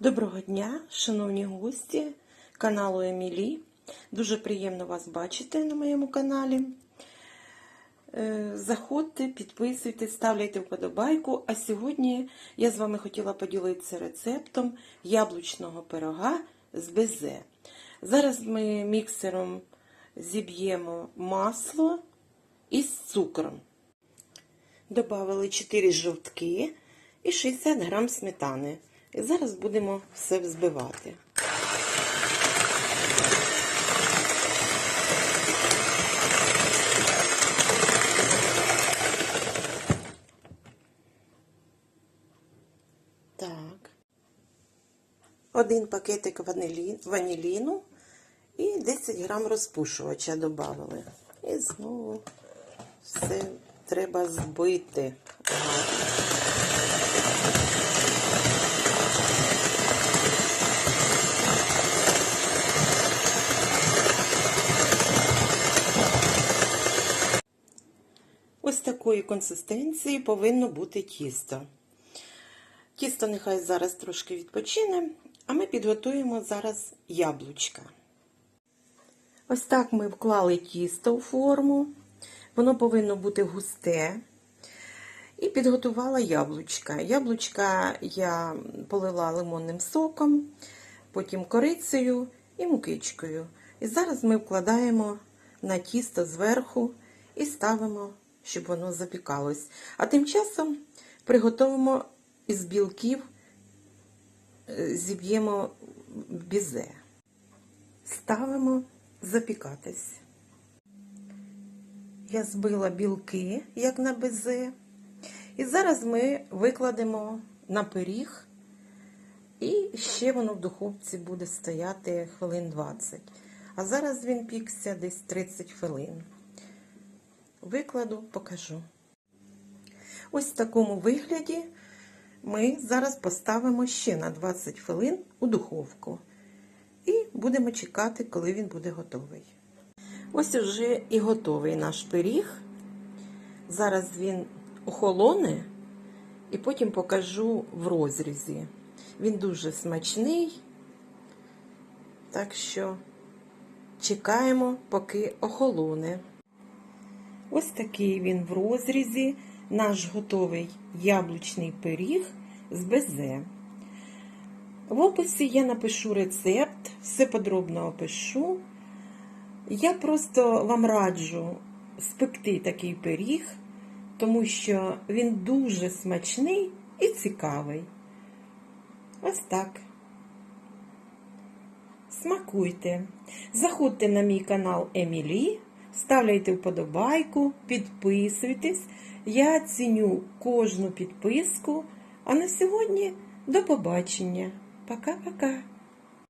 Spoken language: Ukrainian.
Доброго дня, шановні гості каналу Емілі. Дуже приємно вас бачити на моєму каналі. Е, Заходьте, підписуйтесь, ставляйте вподобайку. А сьогодні я з вами хотіла поділитися рецептом яблучного пирога з безе. Зараз ми міксером зіб'ємо масло із цукром. Добавили 4 жовтки і 60 грам сметани. І зараз будемо все взбивати. Так. Один пакетик ваніліну і 10 грам розпушувача додали. І знову все треба збити. Такої консистенції повинно бути тісто. Тісто нехай зараз трошки відпочине, а ми підготуємо зараз яблучка. Ось так ми вклали тісто у форму. Воно повинно бути густе. І підготувала яблучка. Яблучка я полила лимонним соком, потім корицею і мукичкою. І зараз ми вкладаємо на тісто зверху і ставимо, щоб воно запікалось. А тим часом приготуємо із білків, е, зіб'ємо бізе. Ставимо запікатись. Я збила білки, як на безе. І зараз ми викладемо на пиріг, і ще воно в духовці буде стояти хвилин 20. А зараз він пікся десь 30 хвилин. Викладу, покажу. Ось в такому вигляді ми зараз поставимо ще на 20 хвилин у духовку. І будемо чекати, коли він буде готовий. Ось уже і готовий наш пиріг. Зараз він охолоне, і потім покажу в розрізі. Він дуже смачний, так що чекаємо, поки охолоне. Ось такий він в розрізі, наш готовий яблучний пиріг з безе. В описі я напишу рецепт, все подробно опишу. Я просто вам раджу спекти такий пиріг, тому що він дуже смачний і цікавий. Ось так. Смакуйте. Заходьте на мій канал Емілі, ставляйте вподобайку, підписуйтесь. Я ціню кожну підписку. А на сьогодні до побачення. Пока-пока.